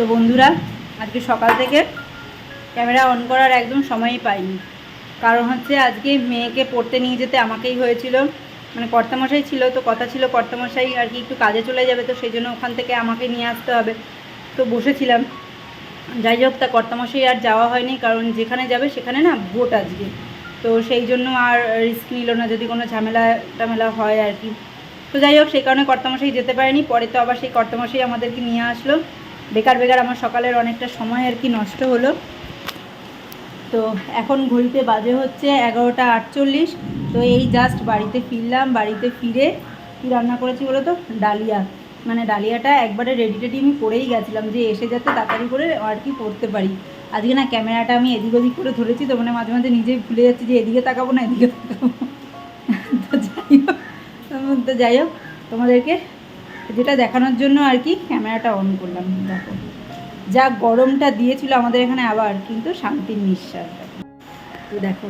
তো বন্ধুরা, আজকে সকাল থেকে ক্যামেরা অন করার একদম সময়ই পাইনি। কারণ হচ্ছে আজকে মেয়েকে পড়তে নিয়ে যেতে আমাকেই হয়েছিল। মানে কর্তামশাই ছিল, তো কথা ছিল কর্তামশাই আর কি একটু কাজে চলে যাবে, তো সেই জন্য ওখান থেকে আমাকে নিয়ে আসতে হবে। তো বসেছিলাম। যাই হোক, তা কর্তামশাই আর যাওয়া হয়নি, কারণ যেখানে যাবে সেখানে না ভোট আজকে। তো সেই জন্য আর রিস্ক নিল না, যদি কোনো ঝামেলা টামেলা হয় আর কি। তো যাই হোক, সেই কারণে কর্তামশাই যেতে পারেনি, পরে তো আবার সেই কর্তামশাই আমাদেরকে নিয়ে আসলো। বেকার বেকার আমার সকালের অনেকটা সময় আর কি নষ্ট হলো। তো এখন ঘড়িতে বাজে হচ্ছে এগারোটা আটচল্লিশ। তো এই জাস্ট বাড়িতে ফিরলাম, বাড়িতে ফিরে কী রান্না করেছি বলো তো ডালিয়া। মানে ডালিয়াটা একবারে রেডি টেডি আমি করেই গেছিলাম যে এসে যাতে তাড়াতাড়ি করে আর কি পড়তে পারি। আজকে না ক্যামেরাটা আমি এদিক ওদিক করে ধরেছি তো মানে মাঝে মাঝে নিজেই ভুলে যাচ্ছি যে এদিকে তাকাবো না এদিকে তাকাবো। তো যাই হোক, তো যাই হোক, তোমাদেরকে যেটা দেখানোর জন্য আর কি ক্যামেরাটা অন করলাম, দেখো। যা গরমটা দিয়েছিল আমাদের এখানে আবার কিন্তু শান্তির নিঃশ্বাস তো দেখো,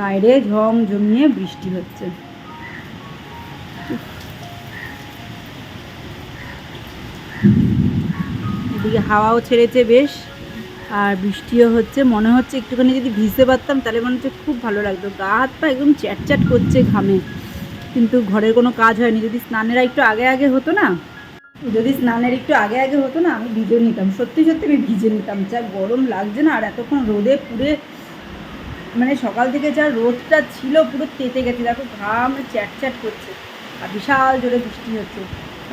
বাইরে ঝম জমিয়ে বৃষ্টি হচ্ছে। এদিকে হাওয়াও ছেড়েছে বেশ, আর বৃষ্টিও হচ্ছে। মনে হচ্ছে একটুখানি যদি ভিজতে পারতাম, তাহলে মনে হচ্ছে খুব ভালো লাগতো। গা হাত পা একদম চ্যাট চ্যাট করছে ঘামে। কিন্তু ঘরের কোনো কাজ হয়নি। যদি স্নানেরা একটু আগে আগে হতো না, যদি স্নানের একটু আগে আগে হতো না, আমি ভিজে নিতাম। সত্যি সত্যি আমি ভিজে নিতাম। যা গরম লাগছে না, আর এতক্ষণ রোদে পুড়ে মানে সকাল থেকে যা রোদটা ছিল, পুরো তেতে গেছে। দেখো, ঘাম চ্যাট চ্যাট করছে, আর বিশাল জোরে বৃষ্টি হচ্ছে।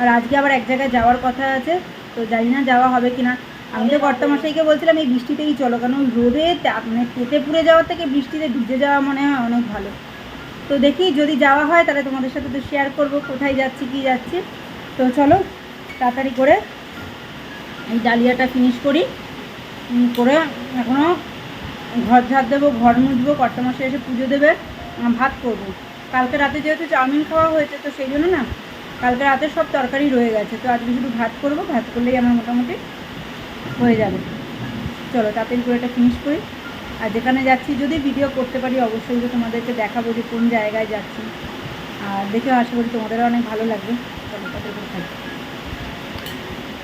আর আজকে আবার এক জায়গায় যাওয়ার কথা আছে, তো জানি না যাওয়া হবে কি না আমি তো কর্তামশাইকে বলছিলাম, এই বৃষ্টিতেই চলো। কারণ রোদে মানে তেতে পুড়ে যাওয়ার থেকে বৃষ্টিতে ভিজে যাওয়া মনে হয় অনেক ভালো। তো দেখি যদি যাওয়া হয়, তাহলে তোমাদের সাথে তো শেয়ার করব কোথায় যাচ্ছি, কি যাচ্ছি। তো চলো, তাড়াতাড়ি করে এই ডালিয়াটা ফিনিশ করি। করে এখনও ঘর ঝাড় দেবো, ঘর মুছবো কর্তামশাই এসে পুজো দেবে ভাত করব। কালকে রাতে যেহেতু চাউমিন খাওয়া হয়েছে, তো সেই জন্য না, কালকে রাতে সব তরকারি রয়ে গেছে। তো আজকে শুধু ভাত করব, ভাত করলেই আমার মোটামুটি হয়ে যাবে। চলো, তাড়াতাড়ি করে এটা ফিনিশ করি। আর যেখানে যাচ্ছি, যদি ভিডিও করতে পারি, অবশ্যই তোমাদেরকে দেখাবো যে কোন জায়গায় যাচ্ছি। আর দেখে আশা করি তোমাদেরও অনেক ভালো লাগবে।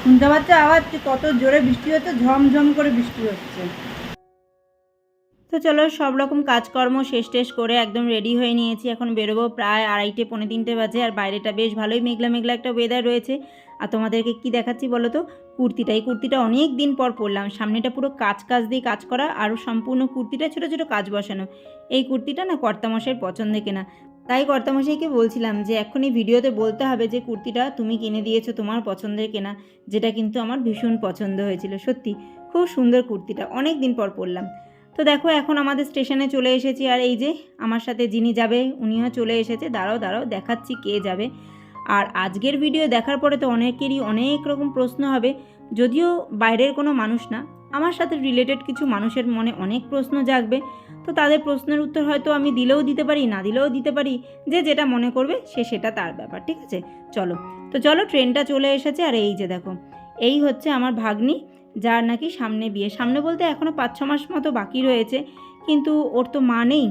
শুনতে পাচ্ছ আওয়াজ? কত জোরে বৃষ্টি হচ্ছে, ঝমঝম করে বৃষ্টি হচ্ছে। তো চলো, সব রকম কাজকর্ম শেষ টেস করে একদম রেডি হয়ে নিয়েছি। এখন বেরোবো প্রায় আড়াইটে, পৌনে তিনটে বাজে। আর বাইরেটা বেশ ভালোই মেঘলা মেঘলা একটা ওয়েদার রয়েছে। আর তোমাদেরকে কি দেখাচ্ছি বলো তো? কুর্তিটা, এই কুর্তিটা অনেক দিন পর পরলাম। সামনেটা পুরো কাজ কাজ দিয়ে কাজ করা, আর সম্পূর্ণ কুর্তিটা ছোটো ছোটো কাজ বসানো। এই কুর্তিটা না কর্তামশাইয়ের পছন্দে কেনা। তাই কর্তামশাইকে বলছিলাম যে এখনই ভিডিওতে বলতে হবে যে কুর্তিটা তুমি কিনে দিয়েছ তোমার পছন্দের কেনা, যেটা কিন্তু আমার ভীষণ পছন্দ হয়েছিল, সত্যি। খুব সুন্দর কুর্তিটা, অনেক দিন পর পরলাম। তো দেখো, এখন আমাদের স্টেশনে চলে এসেছি। আর এই যে আমার সাথে যিনি যাবে, উনিও চলে এসেছে। দাঁড়াও দাঁড়াও, দেখাচ্ছি কে যাবে। আর আজকের ভিডিও দেখার পরে তো অনেকেরই অনেক রকম প্রশ্ন হবে, যদিও বাইরের কোনো মানুষ না। আমার সাথে রিলেটেড কিছু মানুষের মনে অনেক প্রশ্ন জাগবে, তো তাদের প্রশ্নের উত্তর হয়তো আমি দিলেও দিতে পারি, না দিলেও দিতে পারি, যে যেটা মনে করবে সে সেটা তার ব্যাপার, ঠিক আছে? চলো। তো চলো ট্রেনটা চলে এসেছে, আর এই যে দেখো, এই হচ্ছে আমার ভাগ্নি, যার নাকি সামনে বিয়ে। সামনে বলতে এখনও পাঁচ ছ মাস মতো বাকি রয়েছে, কিন্তু ওর তো মা নেই,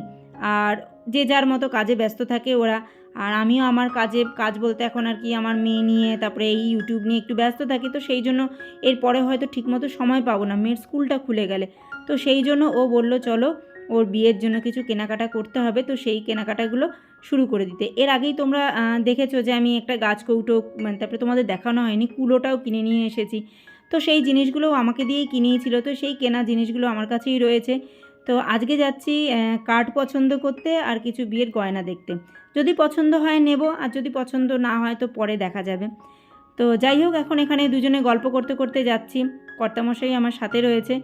আর যে যার মতো কাজে ব্যস্ত থাকে ওরা আর আমিও আমার কাজে, কাজ বলতে এখন আর কি আমার মেয়ে নিয়ে, তারপরে এই ইউটিউব নিয়ে একটু ব্যস্ত থাকি, তো সেই জন্য এরপরে হয়তো ঠিকমতো সময় পাবো না। মেয়ের স্কুলটা খুলে গেলে। তো সেই জন্য ও বলল, চলো, ওর বিয়ের জন্য কিছু কেনাকাটা করতে হবে। তো সেই কেনাকাটাগুলো শুরু করে দিতে। এর আগেই তোমরা দেখেছ যে আমি একটা গাছ কৌটো মানে তারপরে তোমাদের দেখানো হয়নি, কুলোটাও কিনে নিয়ে এসেছি। তো সেই জিনিসগুলো আমাকে দিয়েই কিনিয়েছিল। তো সেই কেনা জিনিসগুলো আমার কাছেই রয়েছে। তো আজকে যাচ্ছি কার্ড পছন্দ করতে আর কিছু বিয়ের গয়না দেখতে। যদি পছন্দ হয় নেব, আর যদি পছন্দ না হয় তো পরে দেখা যাবে। তো যাই হোক, এখন এখানে দুজনে গল্প করতে করতে যাচ্ছি। কর্তামশাই আমার সাথে রয়েছে।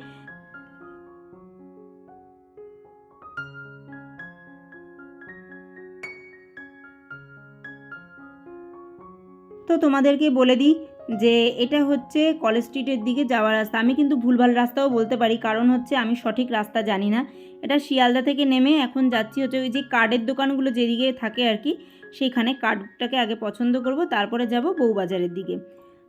তো তোমাদেরকে বলে দিই যে এটা হচ্ছে কলেজ স্ট্রিটের দিকে যাওয়ার রাস্তা। আমি কিন্তু ভুলভাল রাস্তাও বলতে পারি, কারণ হচ্ছে আমি সঠিক রাস্তা জানি না। এটা শিয়ালদা থেকে নেমে এখন যাচ্ছি হচ্ছে ওই যে কার্ডের দোকানগুলো যেদিকে থাকে আর কি, সেইখানে কার্ডটাকে আগে পছন্দ করব, তারপরে যাব বউবাজারের দিকে।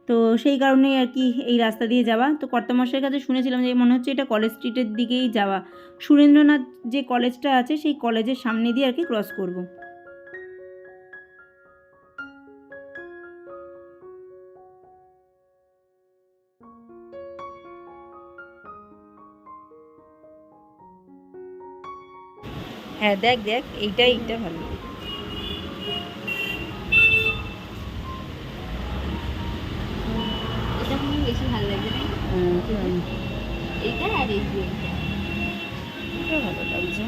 তো সেই কারণেই আর কি এই রাস্তা দিয়ে যাওয়া। তো কর্তামশাইয়ের কাছে শুনেছিলাম যে মনে হচ্ছে এটা কলেজ স্ট্রিটের দিকেই যাওয়া। সুরেন্দ্রনাথ যে কলেজটা আছে, সেই কলেজের সামনে দিয়ে আর কি ক্রস করব। হ্যাঁ দেখ দেখ এইটাই এইটা ভালো। এটা বেশি ভালো এইটা আর এই যে এটা ভালো লাগছে।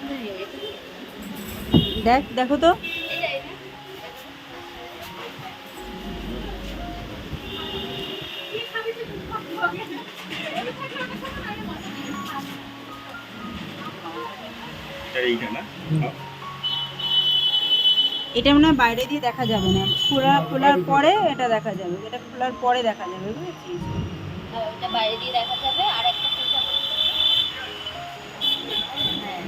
এটা। দেখ দেখো তো। এইটা না এটা মনে হয় বাইরে দিয়ে দেখা যাবে না। খোলা খোলার পরে এটা দেখা যাবে। এটা খোলার পরে দেখা যাবে বুঝেছিস? আর বাইরে দিয়ে দেখা যাবে আর একটা হ্যাঁ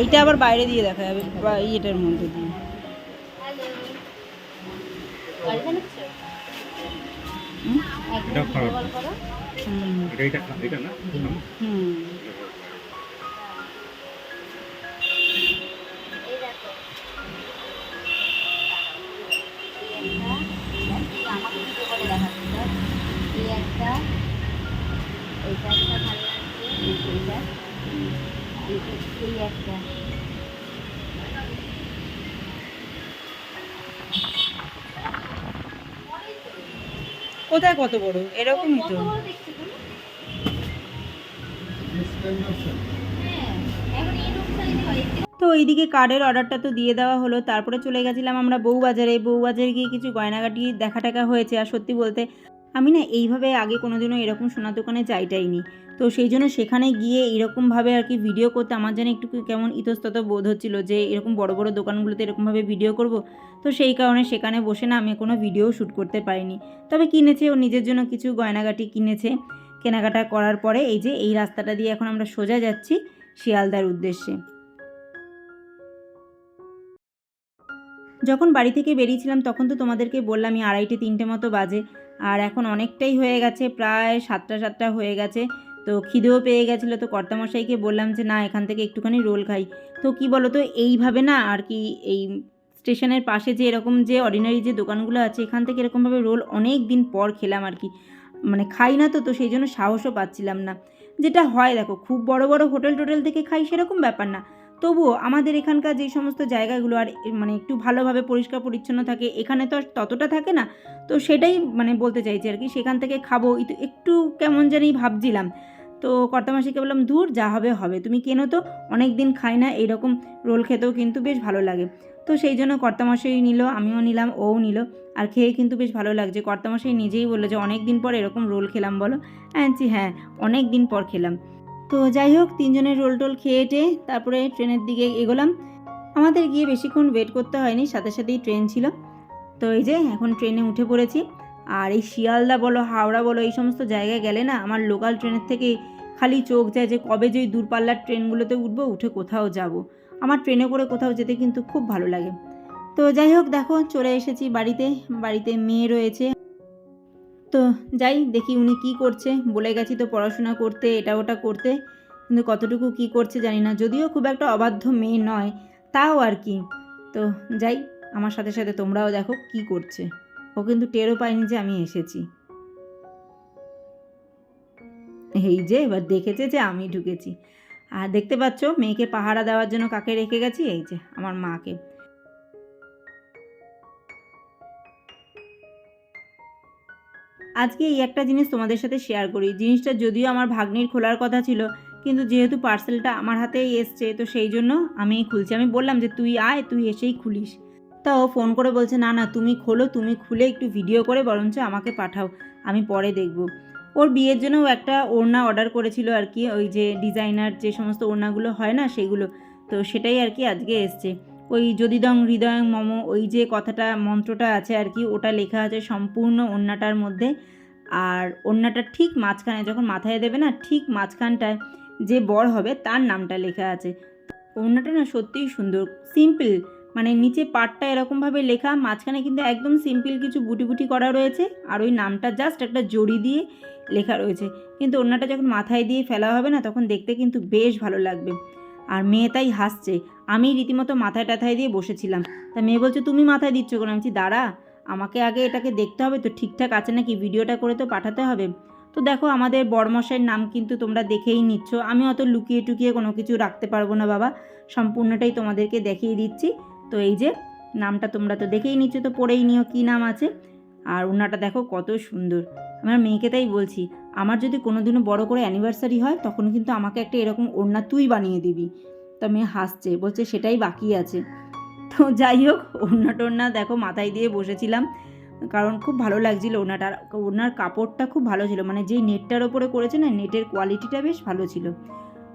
এইটা আবার বাইরে দিয়ে দেখা যাবে বা ইয়েটার মধ্যে দিয়ে। এটা এটা এটা না? হুম। এই- একটা কোথায় কত বড় এরকমই তো তো ওইদিকে কার্ডের অর্ডারটা তো দিয়ে দেওয়া হলো তারপরে চলে গেছিলাম আমরা বউবাজারে। বউবাজারে গিয়ে কিছু গয়নাগাটি দেখা টাকা হয়েছে আর সত্যি বলতে আমি না এইভাবে আগে কোনোদিনও এরকম সোনার দোকানে যাইটাইনি। তো সেই জন্য সেখানে গিয়ে এরকমভাবে আর কি ভিডিও করতে আমার যেন একটু কেমন ইতস্তত বোধ হচ্ছিল যে এরকম বড় বড় দোকানগুলোতে এরকমভাবে ভিডিও করব। তো সেই কারণে সেখানে বসে না আমি কোনো ভিডিও শ্যুট করতে পারিনি। তবে কিনেছে, ও নিজের জন্য কিছু গয়নাগাটি কিনেছে। কেনাকাটা করার পরে এই যে এই রাস্তাটা দিয়ে এখন আমরা সোজা যাচ্ছি শিয়ালদার উদ্দেশ্যে। যখন বাড়ি থেকে বেরিয়েছিলাম তখন তো তোমাদেরকে বললামই আড়াইটে, তিনটে মতো বাজে। আর এখন অনেকটাই হয়ে গেছে, প্রায় সাতটা সাতটা হয়ে গেছে। তো খিদেও পেয়ে গেছিল, তো কর্তামশাইকে বললাম যে, না, এখান থেকে একটুখানি রোল খাই। তো কি বলো তো এইভাবে না আর কি এই স্টেশনের পাশে যে এরকম যে অর্ডিনারি যে দোকানগুলো আছে, এখান থেকে এরকমভাবে রোল অনেক দিন পর খেলাম আর কি। মানে খাই না তো তো সেই জন্য সাহসও পাচ্ছিলাম না। যেটা হয়, দেখো, খুব বড় বড় হোটেল টোটেল থেকে খাই সেরকম ব্যাপার না। তবুও আমাদের এখানকার যে সমস্ত জায়গাগুলো আর মানে একটু ভালোভাবে পরিষ্কার পরিচ্ছন্ন থাকে, এখানে তো ততটা থাকে না। তো সেটাই মানে বলতে চাইছি আর কি, সেখান থেকে খাব একটু কেমন জানি ভাবছিলাম। তো কর্তামাসিকে বললাম দূর যা হবে হবে। তুমি কেনো তো অনেক দিন খাই না এইরকম রোল খেতেও কিন্তু বেশ ভালো লাগে। তো সেই জন্য কর্তামশাই নিল, আমিও নিলাম, ওও নিল। আর খেয়ে কিন্তু বেশ ভালো লাগছে। কর্তামশাই নিজেই বলল যে অনেক দিন পর এরকম রোল খেলাম বলো? আনছি হ্যাঁ অনেক দিন পর খেলাম। তো যাই হোক, তিনজনের রোল টোল খেয়ে টে তারপরে ট্রেনের দিকে এগোলাম। আমাদের গিয়ে বেশিক্ষণ ওয়েট করতে হয়নি, সাথে সাথেই ট্রেন ছিল। তো এই যে এখন ট্রেনে উঠে পড়েছি। আর এই শিয়ালদা বলো, হাওড়া বলো, এই সমস্ত জায়গায় গেলে না আমার লোকাল ট্রেনের থেকে খালি চোখ যায় যে কবে যে ওই দূরপাল্লার ট্রেনগুলোতে উঠবো, উঠে কোথাও যাব। আমার ট্রেনে করে কোথাও যেতে কিন্তু খুব ভালো লাগে। তো যাই হোক, দেখো, চলে এসেছি বাড়িতে। বাড়িতে মেয়ে রয়েছে। তো যাই, দেখি উনি কি করছে। বলে গেছি তো পড়াশোনা করতে, এটা ওটা করতে। কিন্তু কতটুকু কি করছে জানি না, যদিও খুব একটা অবাধ্য মেয়ে নয়, তাও আর কি। তো যাই, আমার সাথে সাথে তোমরাও দেখো কি করছে। ও কিন্তু টেরও পায়নি যে আমি এসেছি। এই যে, এবার দেখেছে যে আমি ঢুকেছি। আর দেখতে পাচ্ছ, মেয়েকে পাহারা দেওয়ার জন্য কাকে রেখে গেছি? এই যে, আমার মাকে। আজকে এই একটা জিনিস তোমাদের সাথে শেয়ার করি। জিনিসটা যদিও আমার ভাগ্নির খোলার কথা ছিল, কিন্তু যেহেতু পার্সেলটা আমার হাতেই এসছে, তো সেই জন্য আমি খুলছি। আমি বললাম যে, তুই আয়, তুই এসেই খুলিস। তা ও ফোন করে বলছে, না না, তুমি খোলো, তুমি খুলে একটু ভিডিও করে বরঞ্চ আমাকে পাঠাও, আমি পরে দেখব। ওর বিয়ের জন্য ও একটা ওড়না অর্ডার করেছিল আর কি, ওই যে ডিজাইনার যে সমস্ত ওড়নাগুলো হয় না, সেগুলো। তো সেটাই আর কি আজকে এসছে। ওই যদিদং হৃদয়ং মম, ওই যে কথাটা, মন্ত্রটা আছে আর কি, ওটা লেখা আছে সম্পূর্ণ ওড়নাটার মধ্যে। আর ওড়নাটা ঠিক মাঝখানে, যখন মাথায় দেবে না, ঠিক মাঝখানটায় যে বর হবে, তার নামটা লেখা আছে। ওড়নাটা না সত্যিই সুন্দর। সিম্পল মানে নিচে পাটটা এরকমভাবে লেখা, মাঝখানে কিন্তু একদম সিম্পল কিছু বুটি বুটি করা রয়েছে, আর ওই নামটা জাস্ট একটা জড়ি দিয়ে লেখা রয়েছে। কিন্তু ওড়নাটা যখন মাথায় দিয়ে ফেলা হবে না, তখন দেখতে কিন্তু বেশ ভালো লাগবে। আর মেয়ে তাই হাসছে। আমি রীতিমতো মাথায় টাথায় দিয়ে বসেছিলাম। তা মেয়ে বলছে, তুমি মাথায় দিচ্ছ কেন? আমি দাঁড়া, আমাকে আগে এটাকে দেখতে হবে তো, ঠিকঠাক আছে নাকি? ভিডিওটা করে তো পাঠাতে হবে। তো দেখো, আমাদের বড়মশাইয়ের নাম কিন্তু তোমরা দেখেই নিচ্ছ। আমি অত লুকিয়ে টুকিয়ে কোনো কিছু রাখতে পারব না, বাবা। সম্পূর্ণটাই তোমাদেরকে দেখিয়ে দিচ্ছি। তো এই যে, নামটা তোমরা তো দেখেই নিচ্ছ, তো পড়েই নিও কী নাম আছে। আর ওনাটা দেখো কত সুন্দর। আমার মেয়েকে তাই বলছি, আমার যদি কোনোদিনও বড় করে অ্যানিভার্সারি হয়, তখন কিন্তু আমাকে একটা এরকম ওড়না তুই বানিয়ে দিবি। তা মেয়ে হাসছে, বলছে, সেটাই বাকি আছে। তো যাই হোক, ওড়না টোড়না দেখো মাথায় দিয়ে বসেছিলাম, কারণ খুব ভালো লাগছিল ওনাটার ওনার কাপড়টা খুব ভালো ছিল মানে যেই নেটটার ওপরে করেছে না, নেটের কোয়ালিটিটা বেশ ভালো ছিল।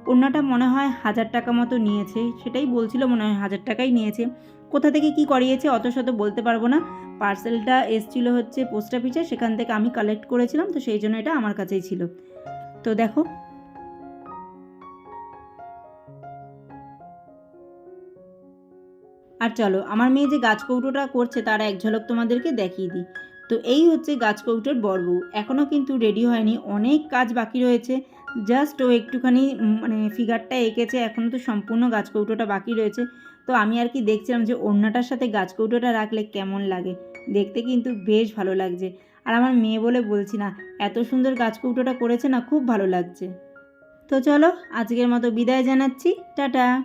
ওনাটা মনে হয় হাজার টাকা মতো নিয়েছে, সেটাই বলছিল মনে হয় হাজার টাকাই নিয়েছে। কোথা থেকে কি করিয়েছে, অত শত বলতে পারব না। পার্সেলটা এসছিল হচ্ছে পোস্ট অফিসে, সেখান থেকে আমি কালেক্ট করেছিলাম, তো সেই জন্য এটা আমার কাছেই ছিল। তো দেখো। আর চলো, আমার মেয়ে যে গাছ কৌটোটা করছে, তার এক ঝলক তোমাদেরকে দেখিয়ে দিই। তো এই হচ্ছে গাছ কৌটোর বর্ব। এখনও কিন্তু রেডি হয়নি, অনেক কাজ বাকি রয়েছে। জাস্ট ও একটুখানি মানে ফিগারটা এঁকেছে এখনও তো সম্পূর্ণ গাছ কৌটোটা বাকি রয়েছে। তো আমি আর কি দেখছিলাম যে অন্যটার সাথে গাছ কৌটোটা রাখলে কেমন লাগে। দেখতে কিন্তু বেশ ভালো লাগছে। আর আমার মেয়ে বলে বলছি না, এত সুন্দর গাছ কৌটোটা করেছে না, খুব ভালো লাগছে। তো চলো, আজকের মতো বিদায় জানাচ্ছি। টাটা!